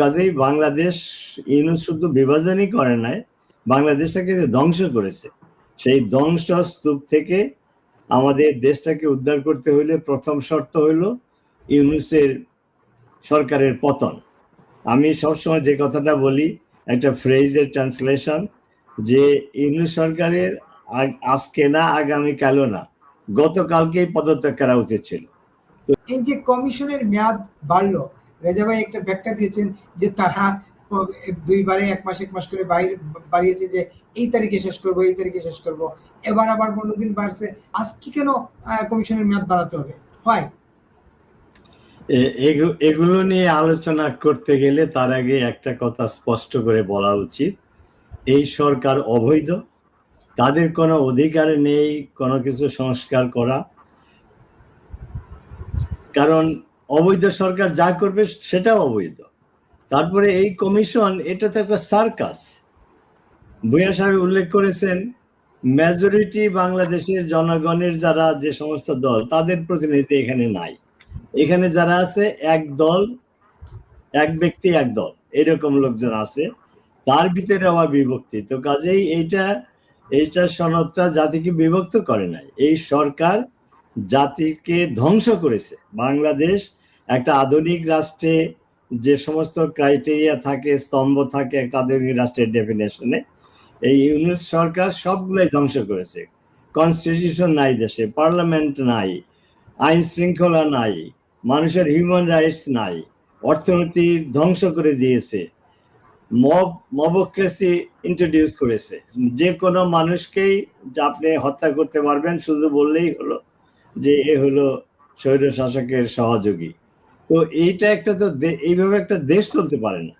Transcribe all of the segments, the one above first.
কাজেই বাংলাদেশ ইউনুস শুধু বিভাজনই করে নাই, বাংলাদেশটাকে ধ্বংস করেছে। সেই ধ্বংস স্তূপ থেকে আমাদের দেশটাকে উদ্ধার করতে হলে প্রথম শর্ত হইল ইউনুসের সরকারের পতন। আমি সবসময় যে কথাটা বলি, একটা ফ্রেজের ট্রান্সলেশন যে ইউনুস সরকারের আজকে না, আগামী কালও না, গতকালকেই পদত্যাগ করা উচিত ছিল। এই যে কমিশনের মেয়াদ বাড়লো রেজা ভাই একটা ব্যাখ্যা দিয়েছেন যে তারা দুইবারে এক মাস এক মাস করে বাইরে, বাড়িয়েছে যে এই তারিখে শেষ করব, এই তারিখে শেষ করব। এবার আবার পনেরো দিন বাড়ছে। আজকে কেন কমিশনের মেয়াদ বাড়াতে হবে? হয়? এগুলো নিয়ে আলোচনা করতে গেলে তার আগে একটা কথা স্পষ্ট করে বলা উচিত। এই সরকার অবৈধ। তাদের কোনো অধিকার নেই, কোনো কিছু সংস্কার করা। কারণ অবৈধ সরকার যা করবে সেটাও অবৈধ। তারপরে এই কমিশন এটা তো একটা সার্কাস। ভূয়া সাহেব উল্লেখ করেছেন মেজরিটি বাংলাদেশের জনগণের যারা যে সমস্ত দল, তাদের প্রতিনিধি এখানে নাই। এখানে যারা আছে, এক দল, এক ব্যক্তি, এক দল, এরকম লোকজন আছে। তার ভিতরে আবার বিভক্তি। তো কাজেই এইটা এইটা সনদটা জাতিকে বিভক্ত করে নাই। এই সরকার জাতিকে ধ্বংস করেছে। বাংলাদেশ একটা আধুনিক রাষ্ট্রে যে সমস্ত ক্রাইটেরিয়া থাকে, স্তম্ভ থাকে, একটা আধুনিক রাষ্ট্রের ডেফিনেশনে এই ইউনুস সরকার সবগুলোই ধ্বংস করেছে। কনস্টিটিউশন নাই দেশে পার্লামেন্ট নাই, আইন শৃঙ্খলা নাই, মানুষের হিউম্যান রাইটস নাই, অর্থনীতি ধ্বংস করে দিয়েছে মব মবক্রেসি ইন্ট্রোডিউস করেছে। যে কোনো মানুষকেই আপনি হত্যা করতে পারবেন, শুধু বললেই হলো যে এ হলো স্বৈর শাসকের সহযোগী। তো এইটা একটা তো এইভাবে একটা দেশ চলতে পারে না।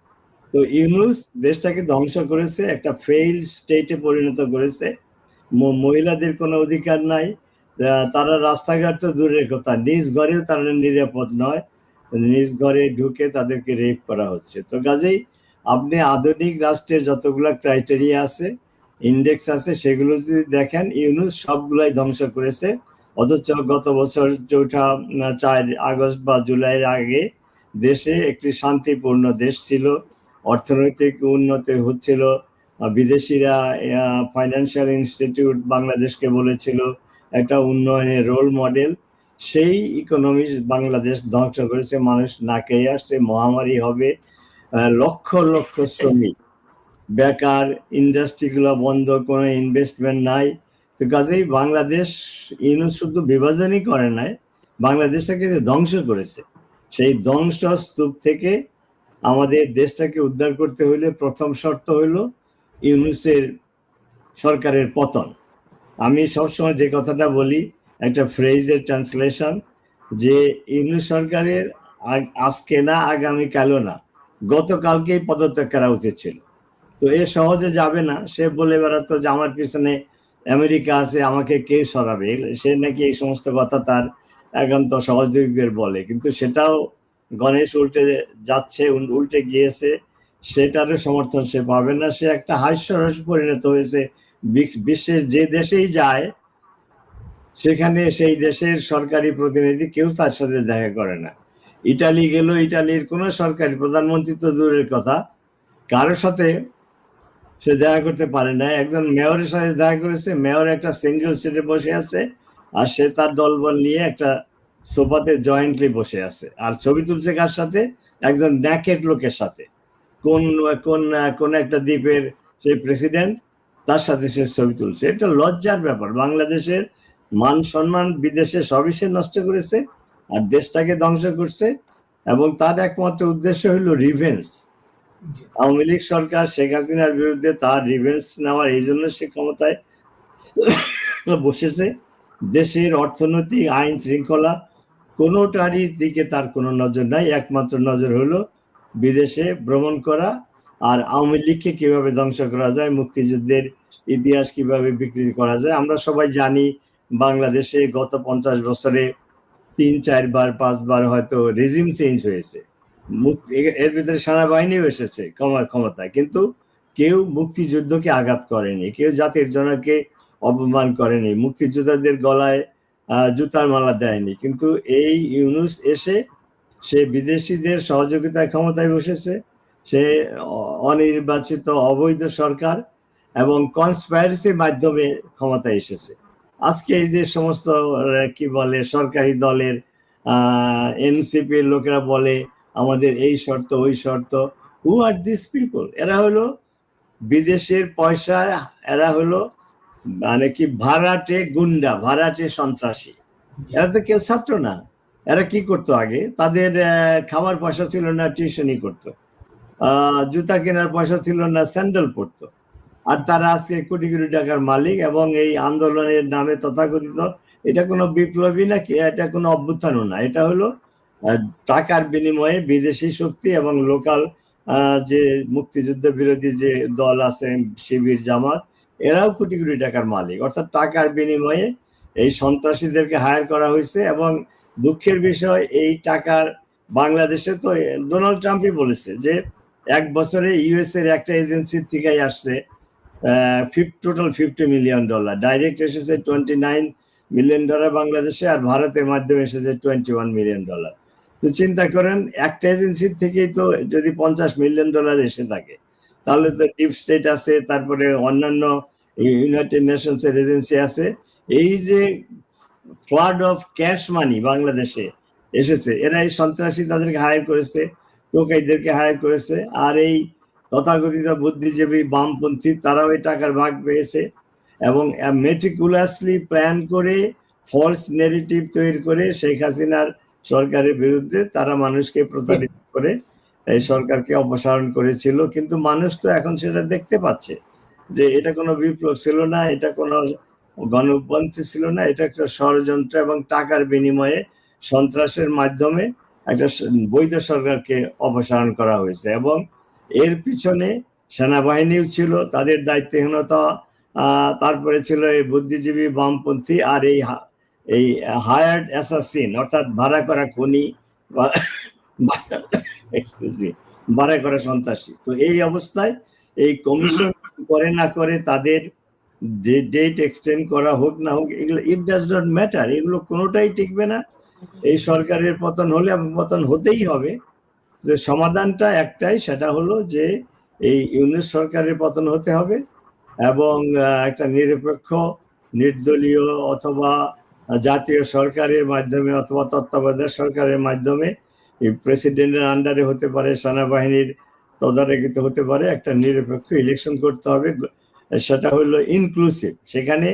তো ইউনুস দেশটাকে ধ্বংস করেছে, একটা ফেইল স্টেটে পরিণত করেছে। মহিলাদের কোনো অধিকার নাই। তারা রাস্তাঘাট তো দূরের কথা, নিজ ঘরেও তারা নিরাপদ নয়। নিজ ঘরে ঢুকে তাদেরকে রেপ করা হচ্ছে। তো কাজেই আপনি আধুনিক রাষ্ট্রের যতগুলা ক্রাইটেরিয়া আছে ইন্ডেক্স আছে, সেগুলো যদি দেখেন, ইউনুস সবগুলাই ধ্বংস করেছে। অথচ গত বছর চৌঠা চার আগস্ট বা জুলাইয়ের আগে দেশে একটি শান্তিপূর্ণ দেশ ছিল, অর্থনৈতিক উন্নতি হচ্ছিল বিদেশিরা ফাইন্যান্সিয়াল ইনস্টিটিউট বাংলাদেশকে বলেছিল, একটা উন্নয়নের রোল মডেল সেই ইকোনমি বাংলাদেশ ধ্বংস করেছে, মানুষ না খেয়ে আসছে, মহামারী হবে লক্ষ লক্ষ শ্রমিক। বেকার ইন্ডাস্ট্রিগুলো বন্ধ, কোনো ইনভেস্টমেন্ট নাই তো কাজেই বাংলাদেশ ইউনুস শুধু বিভাজনই করে নাই, বাংলাদেশটাকে ধ্বংস করেছে। সেই ধ্বংস স্তূপ থেকে আমাদের দেশটাকে উদ্ধার করতে হইলে প্রথম শর্ত হইল ইউনুসের সরকারের পতন। আমি সবসময় যে কথাটা বলি, একটা ফ্রেজের ট্রান্সলেশন যে ইউনুস সরকারের আজকে না, আগামী কালও না, গতকালকেই পদত্যাগ করা উচিত ছিল। তো এ সহজে যাবে না, সে বলে বেড়াতো যে আমার পিছনে আমেরিকা আছে, আমাকে কে সরাবে? সে নাকি এই সমস্ত কথা তার একান্ত সহযোগীদের বলে। কিন্তু সেটাও গণেশ উল্টে যাচ্ছে উল্টে গিয়েছে। সেটারও সমর্থন সে পাবে না। সে একটা হাস্যরস পরিণত হয়েছে। বিশ- বিশ্বের যে দেশেই যায়, সেখানে সেই দেশের সরকারি প্রতিনিধি কেউ তার সাথে দেখা করে না। ইটালি গেল, ইটালির কোনো সরকারি প্রধানমন্ত্রী তো দূরের কথা। কারোর সাথে সে দেখা করতে পারে না একজন মেয়রের সাথে দেখা করেছে, মেয়র একটা সিঙ্গেল সিটে বসে আছে আর সে তার দলবল নিয়ে একটা সোফাতে জয়েন্টলি বসে আছে। আর ছবি তুলছে কার সাথে? একজন ন্যাকেট লোকের সাথে। কোন কোন কোন একটা দ্বীপের সেই প্রেসিডেন্ট তার সাথে সে ছবি তুলছে। এটা লজ্জার ব্যাপার। বাংলাদেশের মান সম্মান বিদেশে সবই সে নষ্ট করেছে আর দেশটাকে ধ্বংস করছে এবং তার একমাত্র উদ্দেশ্য হলো রিভেন্স। আওয়ামী লীগ সরকার শেখ হাসিনার বিরুদ্ধে তার রিভেন্স নেওয়ার এই জন্য সে ক্ষমতায় বসেছে। দেশের অর্থনৈতিক আইন শৃঙ্খলা কোনোটারই দিকে তার কোনো নজর নাই, একমাত্র নজর হলো বিদেশে ভ্রমণ করা আর আওয়ামী লীগকে কীভাবে ধ্বংস করা যায়, মুক্তিযুদ্ধের ইতিহাস কীভাবে বিকৃতি করা যায়। আমরা সবাই জানি বাংলাদেশে গত পঞ্চাশ বছরে তিন, চারবার, পাঁচবার হয়তো রেজিম চেঞ্জ হয়েছে। এর ভিতরে সেনাবাহিনীও এসেছে ক্ষমা- ক্ষমতায়। কিন্তু কেউ মুক্তিযুদ্ধকে আঘাত করেনি, কেউ জাতির জনকে অপমান করেনি, মুক্তিযোদ্ধাদের গলায় জুতার মালা দেয়নি। কিন্তু এই ইউনুস এসে, সে বিদেশিদের সহযোগিতায় ক্ষমতায় বসেছে, সে অনির্বাচিত অবৈধ সরকার এবং কনস্পায়ারেসির মাধ্যমে ক্ষমতায় এসেছে। আজকে এই যে সমস্ত কি বলে, সরকারি দলের এনসিপির লোকেরা বলে আমাদের এই শর্ত, ওই শর্ত। হু আর দিস পিপল এরা হলো বিদেশের পয়সা এরা হলো মানে কি ভাড়াটে গুন্ডা, ভাড়াটে সন্ত্রাসী। এরা তো কেউ ছাত্র না। এরা কি করতো আগে? তাদের খাবার পয়সা ছিল না টিউশনি করতো। জুতা কেনার পয়সা ছিল না, স্যান্ডেল পরতো। আর তারা আজকে কোটি কোটি টাকার মালিক এবং এই আন্দোলনের নামে তথাকথিত, এটা কোনো বিপ্লবী না কি এটা কোনো অভ্যুত্থানও না। এটা হলো টাকার বিনিময়ে বিদেশি শক্তি এবং লোকাল যে মুক্তিযুদ্ধ বিরোধী যে দল আছে, শিবির, জামাত, এরাও কোটি কোটি টাকার মালিক। অর্থাৎ টাকার বিনিময়ে এই সন্ত্রাসীদেরকে হায়ার করা হয়েছে এবং দুঃখের বিষয়, এই টাকার বাংলাদেশে তো, ডোনাল্ড ট্রাম্পই বলেছে যে এক বছরে ইউএস এর একটা এজেন্সির থেকেই আসছে total fifty million dollar. Direct এসেছে টোয়েন্টি নাইন মিলিয়ন ডলার বাংলাদেশে আর ভারতের মাধ্যমে এসেছে টোয়েন্টি ওয়ান মিলিয়ন ডলার। তো চিন্তা করেন, একটা এজেন্সির থেকেই তো যদি পঞ্চাশ মিলিয়ন ডলার এসে থাকে, তাহলে তো ডিপ স্টেট আছে, তারপরে অন্যান্য ইউনাইটেড নেশনস এর এজেন্সি আছে। এই যে ফ্লাড অফ ক্যাশ মানি বাংলাদেশে এসেছে, এরা এই সন্ত্রাসী তাদেরকে হায়ার করেছে, টোকাইদেরকে হায়ার করেছে, আর এই তথাকথিত বুদ্ধিজীবী বামপন্থী, তারাও এই টাকার ভাগ পেয়েছে এবং মেটিকুলাসলি প্ল্যান করে ফলস নেগেটিভ তৈরি করে শেখ হাসিনার সরকারের বিরুদ্ধে তারা মানুষকে প্রতারিত করে এই সরকারকে অপসারণ করেছিল কিন্তু মানুষ তো এখন সেটা দেখতে পাচ্ছে যে এটা কোনো বিপ্লব ছিল না এটা কোনো গণপন্থী ছিল না এটা একটা ষড়যন্ত্র এবং টাকার বিনিময়ে সন্ত্রাসের মাধ্যমে একটা বৈধ সরকারকে অপসারণ করা হয়েছে এবং এর পিছনে সেনাবাহিনীও ছিল তাদের দায়িত্বহীনতা তারপরে ছিল এই বুদ্ধিজীবী বামপন্থী আর এই এই হায়ার্ড অ্যাসাসিন অর্থাৎ ভাড়া করা খনি বা- ভাড়া করা সন্ত্রাসী। তো এই অবস্থায় এই কমিশন করে না করে তাদের যে ডেট এক্সটেন্ড করা হোক না হোক, এগুলো ইট ডাজ নট ম্যাটার এগুলো কোনোটাই টিকবে না। এই সরকারের পতন হলে পতন হতেই হবে। যে সমাধানটা একটাই, সেটা হলো যে এই ইউনিট সরকারের পতন হতে হবে এবং একটা নিরপেক্ষ, নির্দলীয় অথবা জাতীয় সরকারের মাধ্যমে অথবা তত্ত্বাবধায়ক সরকারের মাধ্যমে প্রেসিডেন্টের আন্ডারে হতে পারে, সেনাবাহিনীর তদারকিত হতে পারে, একটা নিরপেক্ষ ইলেকশন করতে হবে। সেটা হলো ইনক্লুসিভ সেখানে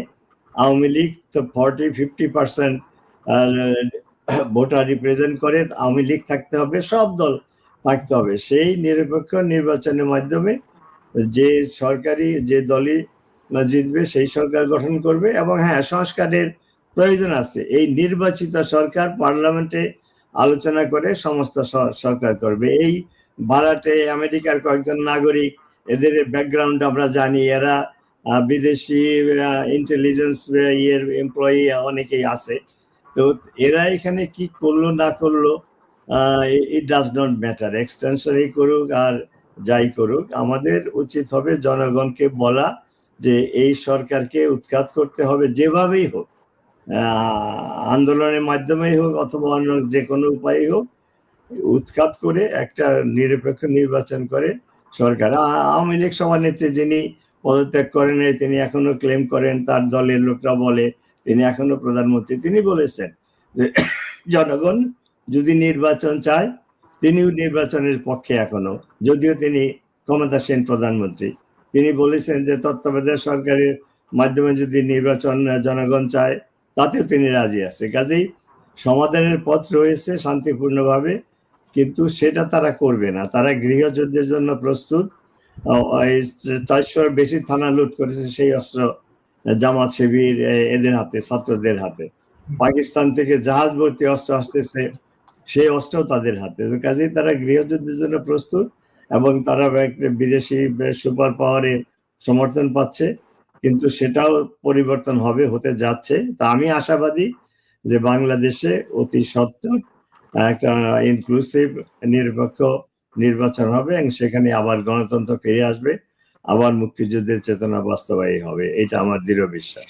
আওয়ামী লীগ তো forty fifty percent voter represent করে, আওয়ামী লীগ থাকতে হবে, সব দল থাকতে হবে। সেই নিরপেক্ষ নির্বাচনের মাধ্যমে যে সরকারি, যে দলই জিতবে, সেই সরকার গঠন করবে এবং হ্যাঁ সংস্কারের প্রয়োজন আছে। এই নির্বাচিত সরকার পার্লামেন্টে আলোচনা করে সমস্ত সরকার করবে। এই ভাড়াটে আমেরিকার কয়েকজন নাগরিক, এদের ব্যাকগ্রাউন্ড আমরা জানি। এরা বিদেশি ইন্টেলিজেন্স ইয়ের এমপ্লয়ি অনেকেই আছে। তো এরা এখানে কি করল, না করল ইট ডাজ নট ম্যাটার এক্সটেনশনই করুক আর যাই করুক, আমাদের উচিত হবে জনগণকে বলা যে এই সরকারকে উৎখাত করতে হবে যেভাবেই হোক। আন্দোলনের মাধ্যমেই হোক অথবা অন্য যে কোনো উপায়ই হোক, উৎখাত করে একটা নিরপেক্ষ নির্বাচন করে সরকার। আওয়ামী লীগ সভানেত্রী যিনি পদত্যাগ করেন তিনি এখনও ক্লেম করেন, তার দলের লোকরা বলে, তিনি এখনও প্রধানমন্ত্রী। তিনি বলেছেন যে জনগণ যদি নির্বাচন চায়, তিনিও নির্বাচনের পক্ষে এখনও, যদিও তিনি ক্ষমতাসীন প্রধানমন্ত্রী। তিনি বলেছেন যে তত্ত্বাবধায়ক সরকারের মাধ্যমে যদি নির্বাচন জনগণ চায় তাতেও তিনি রাজি আছে। কাজেই সমাধানের পথ রয়েছে শান্তিপূর্ণভাবে, কিন্তু সেটা তারা করবে না। তারা গৃহযুদ্ধের জন্য প্রস্তুত। চারশোর বেশি থানা লুট করেছে সেই অস্ত্র, জামাত শিবির এদের হাতে, ছাত্রদের হাতে। পাকিস্তান থেকে জাহাজ ভর্তি অস্ত্র আসতেছে, সেই অস্ত্র তাদের হাতে। কাজেই তারা গৃহযুদ্ধের জন্য প্রস্তুত এবং তারা বিদেশি সুপার পাওয়ারের সমর্থন পাচ্ছে। কিন্তু সেটাও পরিবর্তন হবে, হতে যাচ্ছে। তা আমি আশাবাদী যে বাংলাদেশে অতি সত্তর একটা ইনক্লুসিভ নিরপেক্ষ নির্বাচন হবে এবং সেখানে আবার গণতন্ত্র ফিরে আসবে, আবার মুক্তিযুদ্ধের চেতনা বাস্তবায়ী হবে, এটা আমার দৃঢ় বিশ্বাস।